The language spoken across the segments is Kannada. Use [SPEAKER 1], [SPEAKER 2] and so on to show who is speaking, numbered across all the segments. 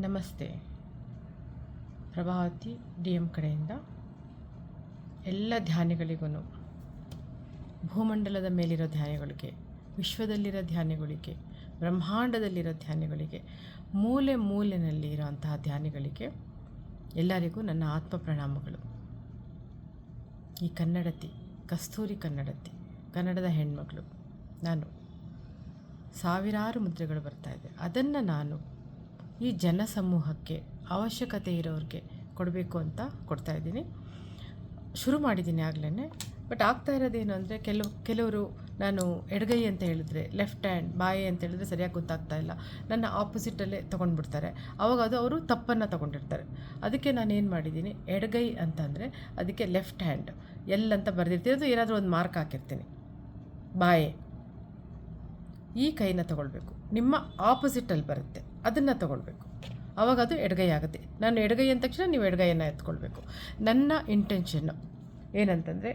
[SPEAKER 1] ನಮಸ್ತೆ. ಪ್ರಭಾವತಿ ಡಿ ಎಂ ಕಡೆಯಿಂದ ಎಲ್ಲ ಧ್ಯಾನಿಗಳಿಗೂ ಭೂಮಂಡಲದ ಮೇಲಿರೋ ಧ್ಯಾನಗಳಿಗೆ, ವಿಶ್ವದಲ್ಲಿರೋ ಧ್ಯಾನಗಳಿಗೆ, ಬ್ರಹ್ಮಾಂಡದಲ್ಲಿರೋ ಧ್ಯಾನಗಳಿಗೆ, ಮೂಲೆ ಮೂಲೆಯಲ್ಲಿ ಇರೋಂತಹ ಧ್ಯಾನಿಗಳಿಗೆ ಎಲ್ಲರಿಗೂ ನನ್ನ ಆತ್ಮ ಪ್ರಣಾಮಗಳು. ಈ ಕನ್ನಡತಿ, ಕಸ್ತೂರಿ ಕನ್ನಡತಿ, ಕನ್ನಡದ ಹೆಣ್ಮಗಳು ನಾನು ಸಾವಿರಾರು ಮುದ್ರೆಗಳು ಬರ್ತಾ ಇದೆ. ಅದನ್ನು ನಾನು ಈ ಜನಸಮೂಹಕ್ಕೆ ಅವಶ್ಯಕತೆ ಇರೋರಿಗೆ ಕೊಡಬೇಕು ಅಂತ ಕೊಡ್ತಾ ಇದ್ದೀನಿ. ಶುರು ಮಾಡಿದ್ದೀನಿ ಆಗಲೇ ಬಟ್ ಆಗ್ತಾ ಇರೋದೇನು ಅಂದರೆ ಕೆಲವು, ಕೆಲವರು ನಾನು ಎಡಗೈ ಅಂತ ಹೇಳಿದ್ರೆ ಲೆಫ್ಟ್ ಹ್ಯಾಂಡ್ ಬಾಯಿ ಅಂತ ಹೇಳಿದ್ರೆ ಸರಿಯಾಗಿ ಗೊತ್ತಾಗ್ತಾ ಇಲ್ಲ. ನನ್ನ ಆಪೋಸಿಟಲ್ಲೇ ತೊಗೊಂಡ್ಬಿಡ್ತಾರೆ. ಅವಾಗ ಅದು ಅವರು ತಪ್ಪನ್ನು ತೊಗೊಂಡಿರ್ತಾರೆ. ಅದಕ್ಕೆ ನಾನು ಏನು ಮಾಡಿದ್ದೀನಿ, ಎಡಗೈ ಅಂತಂದರೆ ಅದಕ್ಕೆ ಲೆಫ್ಟ್ ಹ್ಯಾಂಡ್ ಎಲ್ಲಂತ ಬರೆದಿರ್ತೀನಿ. ಅದು ಏನಾದರೂ ಒಂದು ಮಾರ್ಕ್ ಹಾಕಿರ್ತೀನಿ. ಬಾಯೆ. ಈ ಕೈನ ತಗೊಳ್ಬೇಕು. ನಿಮ್ಮ ಆಪೋಸಿಟಲ್ಲಿ ಬರುತ್ತೆ. ಅದನ್ನು ತಗೊಳ್ಬೇಕು. ಆವಾಗ ಅದು ಎಡಗೈ ಆಗುತ್ತೆ. ನಾನು ಎಡಗೈ ಅಂದ ತಕ್ಷಣ ನೀವು ಎಡಗೈಯನ್ನು ಎತ್ಕೊಳ್ಬೇಕು. ನನ್ನ ಇಂಟೆನ್ಷನ್ನು ಏನಂತಂದರೆ,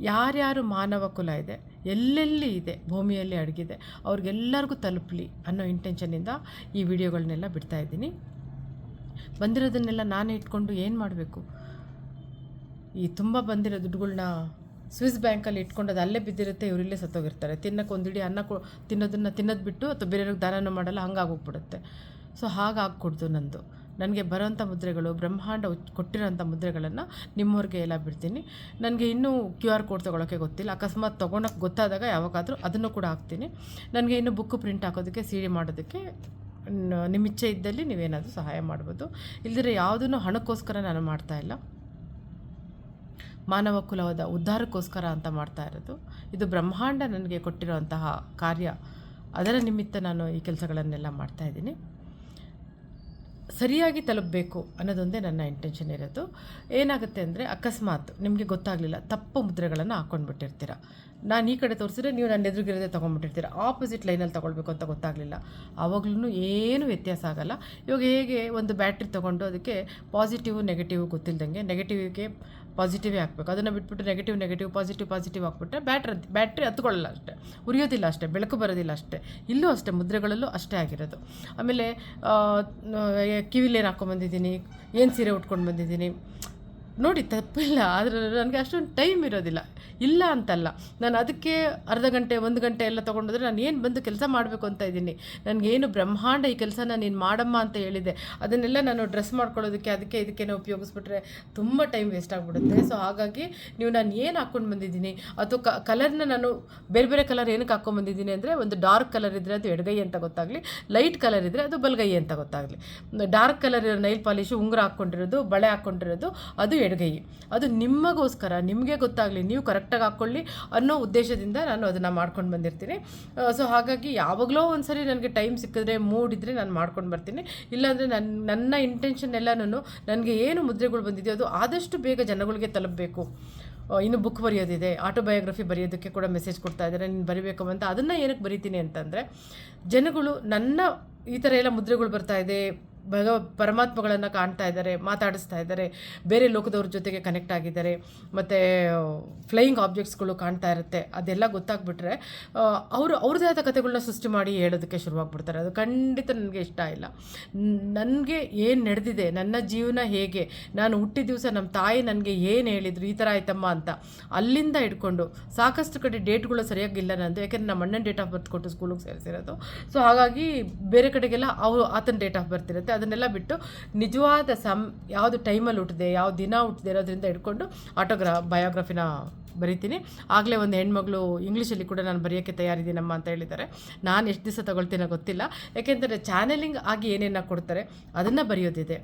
[SPEAKER 1] ಯಾರ್ಯಾರು ಮಾನವ ಕುಲ ಇದೆ, ಎಲ್ಲೆಲ್ಲಿ ಇದೆ, ಭೂಮಿಯಲ್ಲಿ ಅಡಗಿದೆ, ಅವ್ರಿಗೆಲ್ಲರಿಗೂ ತಲುಪಲಿ ಅನ್ನೋ ಇಂಟೆನ್ಷನ್ನಿಂದ ಈ ವಿಡಿಯೋಗಳನ್ನೆಲ್ಲ ಬಿಡ್ತಾ ಇದ್ದೀನಿ. ಬಂದಿರೋದನ್ನೆಲ್ಲ ನಾನೇ ಇಟ್ಕೊಂಡು ಏನು ಮಾಡಬೇಕು? ಈ ತುಂಬ ಬಂದಿರೋ ದುಡ್ಡುಗಳ್ನ ಸ್ವಿಸ್ ಬ್ಯಾಂಕಲ್ಲಿ ಇಟ್ಕೊಂಡು ಅದು ಅಲ್ಲೇ ಬಿದ್ದಿರುತ್ತೆ ಇವರಿಲ್ಲೇ ಸತ್ತೋಗಿರ್ತಾರೆ. ತಿನ್ನಕ್ಕೆ ಒಂದಿಡಿ ಅನ್ನ ಕೊ, ತಿನ್ನೋದನ್ನು ತಿನ್ನೋದು ಬಿಟ್ಟು ಅಥವಾ ಬೇರೆಯವ್ರಿಗೆ ದಾನನೂ ಮಾಡಲ್ಲ ಹಂಗಾಗೋಗ್ಬಿಡುತ್ತೆ ಸೊ ಹಾಗಾಗ್ಕೊಡ್ದು ನಂದು. ನನಗೆ ಬರೋಂಥ ಮುದ್ರೆಗಳು, ಬ್ರಹ್ಮಾಂಡ ಕೊಟ್ಟಿರೋಂಥ ಮುದ್ರೆಗಳನ್ನು ನಿಮ್ಮವ್ರಿಗೆ ಎಲ್ಲ ಬಿಡ್ತೀನಿ. ನನಗೆ ಇನ್ನೂ ಕ್ಯೂ ಆರ್ ಕೋಡ್ ತೊಗೊಳಕ್ಕೆ ಗೊತ್ತಿಲ್ಲ. ಅಕಸ್ಮಾತ್ ತೊಗೊಳಕ್ಕೆ ಗೊತ್ತಾದಾಗ ಯಾವಾಗಾದರೂ ಅದನ್ನು ಕೂಡ ಹಾಕ್ತೀನಿ. ನನಗೆ ಇನ್ನೂ ಬುಕ್ ಪ್ರಿಂಟ್ ಹಾಕೋದಕ್ಕೆ, ಸಿ ಡಿ ಮಾಡೋದಕ್ಕೆ ನಿಮ್ಮ ಇಚ್ಛೆ ಇದ್ದಲ್ಲಿ ನೀವೇನಾದರೂ ಸಹಾಯ ಮಾಡ್ಬೋದು. ಇಲ್ಲದ್ರೆ ಯಾವುದನ್ನು ಹಣಕ್ಕೋಸ್ಕರ ನಾನು ಮಾಡ್ತಾ ಇಲ್ಲ. ಮಾನವ ಕುಲವದ ಉದ್ಧಾರಕ್ಕೋಸ್ಕರ ಅಂತ ಮಾಡ್ತಾ ಇರೋದು. ಇದು ಬ್ರಹ್ಮಾಂಡ ನನಗೆ ಕೊಟ್ಟಿರುವಂತಹ ಕಾರ್ಯ. ಅದರ ನಿಮಿತ್ತ ನಾನು ಈ ಕೆಲಸಗಳನ್ನೆಲ್ಲ ಮಾಡ್ತಾ ಇದ್ದೀನಿ. ಸರಿಯಾಗಿ ತಲುಪಬೇಕು ಅನ್ನೋದೊಂದೇ ನನ್ನ ಇಂಟೆನ್ಷನ್ ಇರೋದು. ಏನಾಗುತ್ತೆ ಅಂದರೆ ಅಕಸ್ಮಾತ್ ನಿಮಗೆ ಗೊತ್ತಾಗಲಿಲ್ಲ, ತಪ್ಪು ಮುದ್ರೆಗಳನ್ನು ಹಾಕ್ಕೊಂಡ್ಬಿಟ್ಟಿರ್ತೀರ ನಾನು ಈ ಕಡೆ ತೋರಿಸಿದ್ರೆ ನೀವು ನನ್ನ ಎದುರುಗಿರೋದೇ ತೊಗೊಂಡ್ಬಿಟ್ಟಿರ್ತೀರ. ಆಪೋಸಿಟ್ ಲೈನಲ್ಲಿ ತೊಗೊಳ್ಬೇಕು ಅಂತ ಗೊತ್ತಾಗಲಿಲ್ಲ. ಆವಾಗಲೂ ಏನು ವ್ಯತ್ಯಾಸ ಆಗಲ್ಲ. ಇವಾಗ ಹೇಗೆ ಒಂದು ಬ್ಯಾಟ್ರಿ ತೊಗೊಂಡು ಅದಕ್ಕೆ ಪಾಸಿಟಿವ್ ನೆಗೆಟಿವ್ ಗೊತ್ತಿಲ್ಲದಂಗೆ ನೆಗೆಟಿವ್ಗೆ ಪಾಸಿಟಿವೇ ಹಾಕ್ಬೇಕು. ಅದನ್ನು ಬಿಟ್ಬಿಟ್ಟು ನೆಗೆಟಿವ್ ನೆಗೆಟಿವ್ ಪಾಸಿಟಿವ್ ಪಾಸಿಟಿವ್ ಹಾಕ್ಬಿಟ್ರೆ ಬ್ಯಾಟ್ರಿ ಬ್ಯಾಟ್ರಿ ಹತ್ಕೊಳ್ಳಲ್ಲ ಅಷ್ಟೇ. ಉರಿಯೋದಿಲ್ಲ ಅಷ್ಟೇ, ಬೆಳಕು ಬರೋದಿಲ್ಲ ಅಷ್ಟೇ. ಇಲ್ಲೂ ಅಷ್ಟೇ, ಮುದ್ರೆಗಳಲ್ಲೂ ಅಷ್ಟೇ ಆಗಿರೋದು. ಆಮೇಲೆ ಕಿವಿಲೇನು ಹಾಕ್ಕೊಂಬಂದಿದ್ದೀನಿ ಏನು ಸೀರೆ ಉಟ್ಕೊಂಡು ಬಂದಿದ್ದೀನಿ ನೋಡಿ ತಪ್ಪಿಲ್ಲ, ಆದರೆ ನನಗೆ ಅಷ್ಟೊಂದು ಟೈಮ್ ಇರೋದಿಲ್ಲ. ಇಲ್ಲ ಅಂತಲ್ಲ. ನಾನು ಅದಕ್ಕೆ ಅರ್ಧ ಗಂಟೆ, ಒಂದು ಗಂಟೆ ಎಲ್ಲ ತೊಗೊಂಡೋದ್ರೆ ನಾನು ಏನು ಬಂದು ಕೆಲಸ ಮಾಡಬೇಕು ಅಂತ ಇದ್ದೀನಿ. ನನಗೇನು ಬ್ರಹ್ಮಾಂಡ ಈ ಕೆಲಸನ ನೀನು ಮಾಡಮ್ಮ ಅಂತ ಹೇಳಿದೆ. ಅದನ್ನೆಲ್ಲ ನಾನು ಡ್ರೆಸ್ ಮಾಡ್ಕೊಳ್ಳೋದಕ್ಕೆ, ಅದಕ್ಕೆ ಇದಕ್ಕೇನೋ ಉಪಯೋಗಿಸ್ಬಿಟ್ರೆ ತುಂಬ ಟೈಮ್ ವೇಸ್ಟ್ ಆಗಿಬಿಡುತ್ತೆ. ಸೊ ಹಾಗಾಗಿ ನೀವು ನಾನು ಏನು ಹಾಕ್ಕೊಂಡು ಬಂದಿದ್ದೀನಿ, ಅಥವಾ ಕ ಕಲರ್ನ ನಾನು ಬೇರೆ ಬೇರೆ ಕಲರ್ ಏನಕ್ಕೆ ಹಾಕ್ಕೊಂಡು ಬಂದಿದ್ದೀನಿ ಅಂದರೆ ಒಂದು ಡಾರ್ಕ್ ಕಲರ್ ಇದ್ದರೆ ಅದು ಎಡಗೈ ಅಂತ ಗೊತ್ತಾಗಲಿ ಲೈಟ್ ಕಲರ್ ಇದ್ದರೆ ಅದು ಬಲಗೈ ಅಂತ ಗೊತ್ತಾಗಲಿ. ಡಾರ್ಕ್ ಕಲರ್ ನೈಲ್ ಪಾಲಿಶು ಉಂಗುರ ಹಾಕ್ಕೊಂಡಿರೋದು ಬಳೆ ಹಾಕ್ಕೊಂಡಿರೋದು ಅದು ಎಡಗೈ ಅದು ನಿಮಗೋಸ್ಕರ ನಿಮಗೆ ಗೊತ್ತಾಗಲಿ, ನೀವು ಕರೆಕ್ಟಾಗಿ ಹಾಕ್ಕೊಳ್ಳಿ ಅನ್ನೋ ಉದ್ದೇಶದಿಂದ ನಾನು ಅದನ್ನು ಮಾಡ್ಕೊಂಡು ಬಂದಿರ್ತೀನಿ. ಸೊ ಹಾಗಾಗಿ ಯಾವಾಗಲೋ ಒಂದು ಸರಿ ನನಗೆ ಟೈಮ್ ಸಿಕ್ಕಿದ್ರೆ ಮೂಡ್ ಇದ್ದರೆ ನಾನು ಮಾಡ್ಕೊಂಡು ಬರ್ತೀನಿ. ಇಲ್ಲಾಂದರೆ ನನ್ನ ನನ್ನ ಇಂಟೆನ್ಷನ್ ಎಲ್ಲನೂ ನನಗೆ ಏನು ಮುದ್ರೆಗಳು ಬಂದಿದೆಯೋ ಅದು ಆದಷ್ಟು ಬೇಗ ಜನಗಳಿಗೆ ತಲುಪಬೇಕು. ಇನ್ನು ಬುಕ್ ಬರೆಯೋದಿದೆ ಆಟೋಬಯೋಗ್ರಫಿ ಬರೆಯೋದಕ್ಕೆ ಕೂಡ ಮೆಸೇಜ್ ಕೊಡ್ತಾ ಇದ್ದಾರೆ, ನೀನು ಬರಿಬೇಕು ಅಂತ. ಅದನ್ನು ಏನಕ್ಕೆ ಬರಿತೀನಿ ಅಂತಂದರೆ, ಜನಗಳು ನನ್ನ ಈ ಥರ ಎಲ್ಲ ಮುದ್ರೆಗಳು ಬರ್ತಾ ಇದೆ ಭಗ ಪರಮಾತ್ಮಗಳನ್ನು ಕಾಣ್ತಾ ಇದ್ದಾರೆ, ಮಾತಾಡಿಸ್ತಾ ಇದ್ದಾರೆ, ಬೇರೆ ಲೋಕದವ್ರ ಜೊತೆಗೆ ಕನೆಕ್ಟ್ ಆಗಿದ್ದಾರೆ, ಮತ್ತು ಫ್ಲೈಯಿಂಗ್ ಆಬ್ಜೆಕ್ಟ್ಸ್ಗಳು ಕಾಣ್ತಾ ಇರುತ್ತೆ, ಅದೆಲ್ಲ ಗೊತ್ತಾಗ್ಬಿಟ್ರೆ ಅವರು ಅವ್ರದ್ದೇ ಆದ ಕಥೆಗಳನ್ನ ಸೃಷ್ಟಿ ಮಾಡಿ ಹೇಳೋದಕ್ಕೆ ಶುರುವಾಗ್ಬಿಡ್ತಾರೆ. ಅದು ಖಂಡಿತ ನನಗೆ ಇಷ್ಟ ಇಲ್ಲ. ನನಗೆ ಏನು ನಡೆದಿದೆ, ನನ್ನ ಜೀವನ ಹೇಗೆ, ನಾನು ಹುಟ್ಟಿದ ದಿವಸ ನಮ್ಮ ತಾಯಿ ನನಗೆ ಏನು ಹೇಳಿದ್ರು, ಈ ಥರ ಆಯ್ತಮ್ಮ ಅಂತ ಅಲ್ಲಿಂದ ಇಟ್ಕೊಂಡು ಸಾಕಷ್ಟು ಕಡೆ ಡೇಟ್ಗಳು ಸರಿಯಾಗಿಲ್ಲ ನಂದು, ಯಾಕೆಂದರೆ ನಮ್ಮ ಅಣ್ಣನ ಡೇಟ್ ಆಫ್ ಬರ್ತ್ ಕೊಟ್ಟು ಸ್ಕೂಲಿಗೆ ಸೇರಿಸಿರೋದು. ಸೊ ಹಾಗಾಗಿ ಬೇರೆ ಕಡೆಗೆಲ್ಲ ಅವರು ಆತನ ಡೇಟ್ ಆಫ್ ಬರ್ತ್ ಇರುತ್ತೆ. ಅದನ್ನೆಲ್ಲ ಬಿಟ್ಟು ನಿಜವಾದ ಸಮ್ ಯಾವುದು ಟೈಮಲ್ಲಿ ಹುಟ್ಟಿದೆ ಯಾವ ದಿನ ಹುಟ್ಟಿದೆ ಇರೋದ್ರಿಂದ ಹಿಡ್ಕೊಂಡು ಆಟೋಗ್ರಾ, ಬಯೋಗ್ರಫಿನ ಬರಿತೀನಿ. ಆಗಲೇ ಒಂದು ಹೆಣ್ಮಗಳು ಇಂಗ್ಲೀಷಲ್ಲಿ ಕೂಡ ನಾನು ಬರೆಯೋಕ್ಕೆ ತಯಾರಿದ್ದೀನಮ್ಮ ಅಂತ ಹೇಳಿದ್ದಾರೆ. ನಾನು ಎಷ್ಟು ದಿವಸ ತಗೊಳ್ತೀನೋ ಗೊತ್ತಿಲ್ಲ. ಯಾಕೆಂದರೆ ಚಾನೆಲಿಂಗ್ ಆಗಿ ಏನೇನು ಕೊಡ್ತಾರೆ, ಅದನ್ನು ಬರೆಯೋದಿದೆ.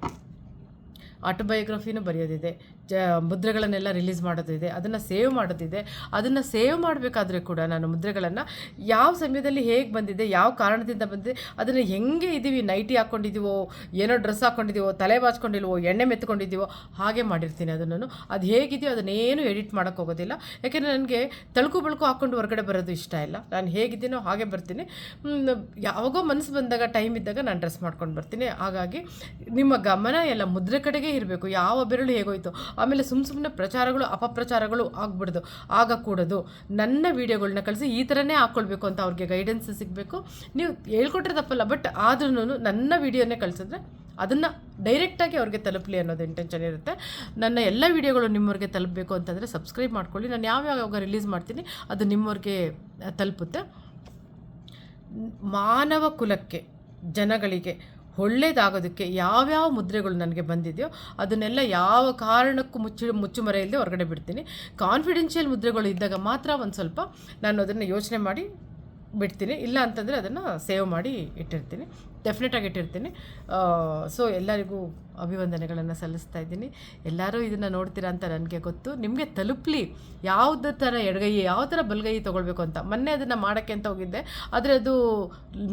[SPEAKER 1] ಆಟೋಬಯೋಗ್ರಫಿನೂ ಬರೆಯೋದಿದೆ. ಜ, ಮುದ್ರೆಗಳನ್ನೆಲ್ಲ ರಿಲೀಸ್ ಮಾಡೋದಿದೆ ಅದನ್ನು ಸೇವ್ ಮಾಡೋದಿದೆ ಅದನ್ನು ಸೇವ್ ಮಾಡಬೇಕಾದ್ರೆ ಕೂಡ ನಾನು ಮುದ್ರೆಗಳನ್ನು ಯಾವ ಸಮಯದಲ್ಲಿ ಹೇಗೆ ಬಂದಿದೆ, ಯಾವ ಕಾರಣದಿಂದ ಬಂದಿದೆ, ಅದನ್ನು ಹೆಂಗೆ ಇದ್ದೀವಿ ನೈಟಿ ಹಾಕ್ಕೊಂಡಿದ್ದೀವೋ ಏನೋ ಡ್ರೆಸ್ ಹಾಕ್ಕೊಂಡಿದ್ದೀವೋ ತಲೆ ಬಾಚ್ಕೊಂಡಿಲ್ವೋ, ಎಣ್ಣೆ ಮೆತ್ಕೊಂಡಿದ್ದೀವೋ ಹಾಗೆ ಮಾಡಿರ್ತೀನಿ ಅದನ್ನು ಅದು ಹೇಗಿದೆಯೋ ಅದನ್ನೇನು ಎಡಿಟ್ ಮಾಡೋಕ್ಕೆ ಹೋಗೋದಿಲ್ಲ. ಯಾಕೆಂದರೆ ನನಗೆ ತಳುಕು ಬಳುಕು ಹಾಕ್ಕೊಂಡು ಹೊರಗಡೆ ಬರೋದು ಇಷ್ಟ ಇಲ್ಲ. ನಾನು ಹೇಗಿದ್ದೀನೋ ಹಾಗೆ ಬರ್ತೀನಿ. ಯಾವಾಗೋ ಮನಸ್ಸು ಬಂದಾಗ ಟೈಮ್ ಇದ್ದಾಗ ನಾನು ಡ್ರೆಸ್ ಮಾಡ್ಕೊಂಡು ಬರ್ತೀನಿ. ಹಾಗಾಗಿ ನಿಮ್ಮ ಗಮನ ಎಲ್ಲ ಮುದ್ರೆ ಕಡೆಗೆ ಇರಬೇಕು. ಯಾವ ಬೆರಳು ಹೇಗೋಯ್ತು ಆಮೇಲೆ ಸುಮ್ಮ ಸುಮ್ಮನೆ ಪ್ರಚಾರಗಳು, ಅಪಪ್ರಚಾರಗಳು ಆಗ್ಬಿಡ್ದು, ಆಗಕೂಡದು. ನನ್ನ ವೀಡಿಯೋಗಳನ್ನ ಕಳಿಸಿ ಈ ಥರನೇ ಹಾಕ್ಕೊಳ್ಬೇಕು ಅಂತ ಅವ್ರಿಗೆ ಗೈಡೆನ್ಸ್ ಸಿಗಬೇಕು. ನೀವು ಹೇಳ್ಕೊಟ್ರೆ ತಪ್ಪಲ್ಲ ಬಟ್ ಆದ್ರೂ ನನ್ನ ವೀಡಿಯೋನೇ ಕಳಿಸಿದ್ರೆ ಅದನ್ನು ಡೈರೆಕ್ಟಾಗಿ ಅವ್ರಿಗೆ ತಲುಪಲಿ ಅನ್ನೋದು ಇಂಟೆನ್ಷನ್ ಇರುತ್ತೆ. ನನ್ನ ಎಲ್ಲ ವೀಡಿಯೋಗಳು ನಿಮ್ಮವ್ರಿಗೆ ತಲುಪಬೇಕು ಅಂತಂದರೆ ಸಬ್ಸ್ಕ್ರೈಬ್ ಮಾಡ್ಕೊಳ್ಳಿ. ನಾನು ಯಾವ್ಯಾವಾಗ ರಿಲೀಸ್ ಮಾಡ್ತೀನಿ, ಅದು ನಿಮ್ಮವ್ರಿಗೆ ತಲುಪುತ್ತೆ. ಮಾನವ ಕುಲಕ್ಕೆ, ಜನಗಳಿಗೆ ಒಳ್ಳೇದಾಗೋದಕ್ಕೆ ಯಾವ್ಯಾವ ಮುದ್ರೆಗಳು ನನಗೆ ಬಂದಿದೆಯೋ ಅದನ್ನೆಲ್ಲ ಯಾವ ಕಾರಣಕ್ಕೂ ಮುಚ್ಚಿ ಮುಚ್ಚುಮರೆ ಇಲ್ಲದೆ ಹೊರಗಡೆ ಬಿಡ್ತೀನಿ. ಕಾನ್ಫಿಡೆನ್ಷಿಯಲ್ ಮುದ್ರೆಗಳು ಇದ್ದಾಗ ಮಾತ್ರ ಒಂದು ಸ್ವಲ್ಪ ನಾನು ಅದನ್ನು ಯೋಚನೆ ಮಾಡಿ ಬಿಡ್ತೀನಿ. ಇಲ್ಲ ಅಂತಂದರೆ ಅದನ್ನು ಸೇವ್ ಮಾಡಿ ಇಟ್ಟಿರ್ತೀನಿ. ಡೆಫಿನೆಟಾಗಿ ಇಟ್ಟಿರ್ತೀನಿ. ಸೊ ಎಲ್ಲರಿಗೂ ಅಭಿವಂದನೆಗಳನ್ನು ಸಲ್ಲಿಸ್ತಾ ಇದ್ದೀನಿ. ಎಲ್ಲರೂ ಇದನ್ನು ನೋಡ್ತೀರಾ ಅಂತ ನನಗೆ ಗೊತ್ತು. ನಿಮಗೆ ತಲುಪಲಿ ಯಾವುದೇ ಥರ ಎಡಗೈ, ಯಾವ ಥರ ಬಲಗೈ ತೊಗೊಳ್ಬೇಕು ಅಂತ. ಮೊನ್ನೆ ಅದನ್ನು ಮಾಡೋಕ್ಕೆ ಅಂತ ಹೋಗಿದ್ದೆ. ಆದರೆ ಅದು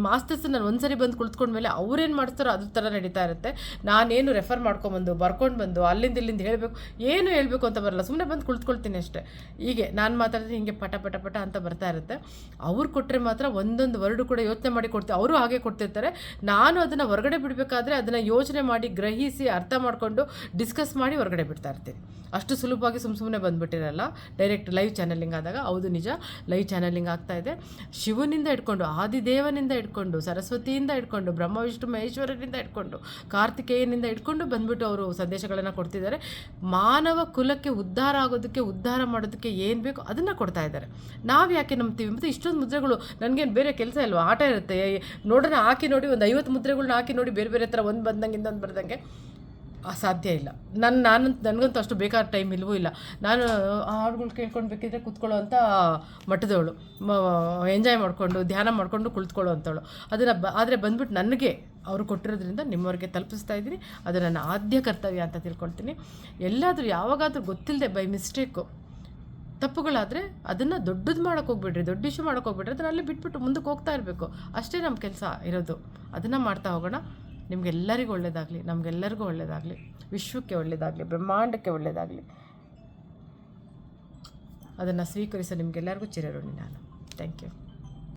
[SPEAKER 1] ಮಾಸ್ಟರ್ಸ್ ನಾನು ಒಂದ್ಸರಿ ಬಂದು ಕುಳಿತುಕೊಂಡ್ಮೇಲೆ ಅವ್ರೇನು ಮಾಡ್ತಾರೋ ಅದ್ರ ಥರ ನಡೀತಾ ಇರುತ್ತೆ. ನಾನೇನು ರೆಫರ್ ಮಾಡ್ಕೊಂಬಂದು, ಬರ್ಕೊಂಡು ಬಂದು, ಅಲ್ಲಿಂದ ಇಲ್ಲಿಂದ ಹೇಳಬೇಕು, ಏನು ಹೇಳಬೇಕು ಅಂತ ಬರಲ್ಲ. ಸುಮ್ಮನೆ ಬಂದು ಕುಳಿತುಕೊಳ್ತೀನಿ ಅಷ್ಟೇ. ಹೀಗೆ ನಾನು ಮಾತಾಡಿದ್ರೆ ಹೀಗೆ ಪಟ ಪಟ ಪಟ ಅಂತ ಬರ್ತಾ ಇರುತ್ತೆ. ಅವ್ರು ಕೊಟ್ಟರೆ ಮಾತ್ರ ಒಂದೊಂದು ವರ್ಡು ಕೂಡ ಯೋಚನೆ ಮಾಡಿ ಕೊಡ್ತೀವಿ ಅವರು ಹಾಗೆ ಕೊಡ್ತಿರ್ತಾರೆ. ನಾನು ಅದನ್ನು ಹೊರಗಡೆ ಬಿಡಬೇಕಾದ್ರೆ ಅದನ್ನು ಯೋಚನೆ ಮಾಡಿ ಗ್ರಹಿಸಿ ಅರ್ಥ ಮಾಡಿಕೊಂಡು ಡಿಸ್ಕಸ್ ಮಾಡಿ ಹೊರಗಡೆ ಬಿಡ್ತಾ ಇರ್ತೀನಿ. ಅಷ್ಟು ಸುಲಭವಾಗಿ ಸುಮ್ಮ ಸುಮ್ಮನೆ ಬಂದುಬಿಟ್ಟಿರಲ್ಲ. ಡೈರೆಕ್ಟ್ ಲೈವ್ ಚಾನಲಿಂಗ್ ಆದಾಗ. ಹೌದು, ನಿಜ. ಲೈವ್ ಚಾನಲಿಂಗ್ ಆಗ್ತಾ ಇದೆ. ಶಿವನಿಂದ ಇಟ್ಕೊಂಡು ಆದಿದೇವನಿಂದ ಇಟ್ಕೊಂಡು ಸರಸ್ವತಿಯಿಂದ ಇಟ್ಕೊಂಡು ಬ್ರಹ್ಮ, ವಿಷ್ಣು, ಮಹೇಶ್ವರನಿಂದ ಇಟ್ಕೊಂಡು ಕಾರ್ತಿಕೇಯನಿಂದ ಇಟ್ಕೊಂಡು ಬಂದ್ಬಿಟ್ಟು ಅವರು ಸಂದೇಶಗಳನ್ನು ಕೊಡ್ತಿದ್ದಾರೆ. ಮಾನವ ಕುಲಕ್ಕೆ ಉದ್ಧಾರ ಆಗೋದಕ್ಕೆ, ಉದ್ಧಾರ ಮಾಡೋದಕ್ಕೆ ಏನು ಬೇಕೋ ಅದನ್ನು ಕೊಡ್ತಾ ಇದ್ದಾರೆ. ನಾವು ಯಾಕೆ ನಂಬ್ತೀವಿ? ಮತ್ತು ಇಷ್ಟೊಂದು ಮುದ್ರೆಗಳು, ನನಗೇನು ಬೇರೆ ಕೆಲಸ ಇಲ್ವಾ? ಆಟ ಇರುತ್ತೆ. ನೋಡೋಣ ಹಾಕಿ ನೋಡಿ ಒಂದು ಐವತ್ತು ಮುದ್ರೆಗಳನ್ನ ಹಾಕಿ ನೋಡಿ ಬೇರೆ ಬೇರೆ ಥರ ಒಂದು ಬಂದಂಗೆ ಇನ್ನೊಂದು ಬರ್ದಂಗೆ ಸಾಧ್ಯ ಇಲ್ಲ. ನನ್ನ ನಾನು ನನಗಂತೂ ಅಷ್ಟು ಬೇಕಾದ ಟೈಮ್ ಇಲ್ವೂ ಇಲ್ಲ. ನಾನು ಹಾಡುಗಳು ಕೇಳ್ಕೊಂಡು ಬೇಕಿದ್ರೆ ಕೂತ್ಕೊಳ್ಳೋ ಅಂತ ಮಟ್ಟದವಳು ಎಂಜಾಯ್ ಮಾಡಿಕೊಂಡು, ಧ್ಯಾನ ಮಾಡಿಕೊಂಡು ಕುಳಿತುಕೊಳ್ಳೋ ಅಂಥವಳು. ಅದನ್ನು ಬ, ಆದರೆ ಬಂದ್ಬಿಟ್ಟು ನನಗೆ ಅವರು ಕೊಟ್ಟಿರೋದ್ರಿಂದ ನಿಮ್ಮವ್ರಿಗೆ ತಲುಪಿಸ್ತಾ ಇದ್ದೀನಿ. ಅದು ನನ್ನ ಆದ್ಯ ಕರ್ತವ್ಯ ಅಂತ ತಿಳ್ಕೊಳ್ತೀನಿ. ಎಲ್ಲಾದರೂ ಯಾವಾಗಾದರೂ ಗೊತ್ತಿಲ್ಲದೆ ಬೈ ಮಿಸ್ಟೇಕು ತಪ್ಪುಗಳಾದರೆ ಅದನ್ನು ದೊಡ್ಡದು ಮಾಡೋಕೆ ಹೋಗ್ಬಿಡ್ರಿ, ದೊಡ್ಡ ಇಶ್ಯೂ ಮಾಡೋಕೆ ಹೋಗ್ಬಿಡ್ರಿ ಅದನ್ನು ಅಲ್ಲೇ ಬಿಟ್ಬಿಟ್ಟು ಮುಂದಕ್ಕೆ ಹೋಗ್ತಾ ಇರಬೇಕು. ಅಷ್ಟೇ ನಮ್ಮ ಕೆಲಸ ಇರೋದು. ಅದನ್ನು ಮಾಡ್ತಾ ಹೋಗೋಣ. ನಿಮಗೆಲ್ಲರಿಗೂ ಒಳ್ಳೆಯದಾಗಲಿ ನಮಗೆಲ್ಲರಿಗೂ ಒಳ್ಳೆಯದಾಗಲಿ ವಿಶ್ವಕ್ಕೆ ಒಳ್ಳೆಯದಾಗಲಿ ಬ್ರಹ್ಮಾಂಡಕ್ಕೆ ಒಳ್ಳೆಯದಾಗಲಿ ಅದನ್ನು ಸ್ವೀಕರಿಸೋ ನಿಮಗೆಲ್ಲರಿಗೂ ಚಿರಋಣಿ ನಾನು. Thank you